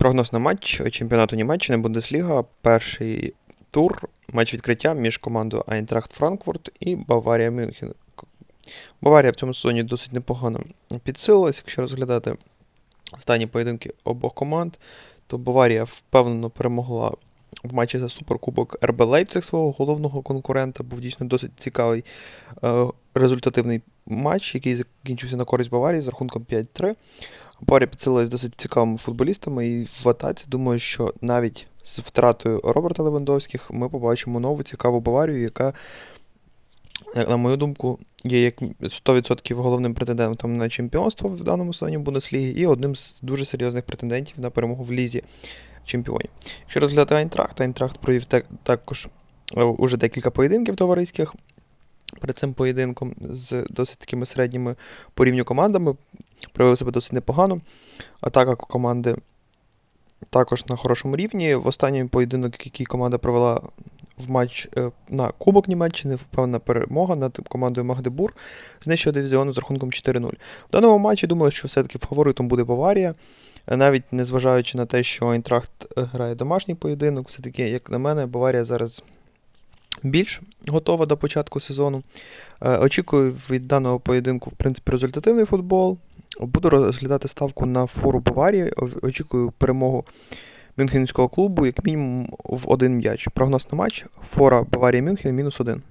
Прогноз на матч чемпіонату Німеччини Бундесліга. Перший тур, матч відкриття між командою Айнтрахт Франкфурт і Баварія Мюнхен. Баварія в цьому сезоні досить непогано підсилилась. Якщо розглядати останні поєдинки обох команд, то Баварія впевнено перемогла в матчі за Суперкубок РБ Лейпциг свого головного конкурента. Був дійсно досить цікавий е, результативний матч, який закінчився на користь Баварії з рахунком 5-3. Баварія підсилилась досить цікавими футболістами, і в атаці думаю, що навіть з втратою Роберта Левандовських ми побачимо нову цікаву Баварію, яка, як на мою думку, є як 100% головним претендентом на чемпіонство в даному сезоні Бундесліги і одним з дуже серйозних претендентів на перемогу в лізі чемпіонів. Якщо розглядати Айнтрахт, Айнтрахт провів так- також е, уже декілька поєдинків товариських перед цим поєдинком з досить такими середніми по рівню командами. Проявив себе досить непогано. Атака команди також на хорошому рівні. В останній поєдинок, який команда провела в матч е, на Кубок Німеччини, впевнена перемога над командою Магдебур з дивізіону з рахунком 4-0. В даному матчі думаю, що все-таки фаворитом буде Баварія. Е, Навіть незважаючи на те, що Айнтрахт е, грає домашній поєдинок, все-таки, як на мене, Баварія зараз більш готова до початку сезону. Очікую від даного поєдинку, в принципі, результативний футбол. Буду розглядати ставку на фору Баварії. Очікую перемогу мюнхенського клубу, як мінімум, в один м'яч. Прогноз на матч. Фора Баварія Мюнхен мінус один.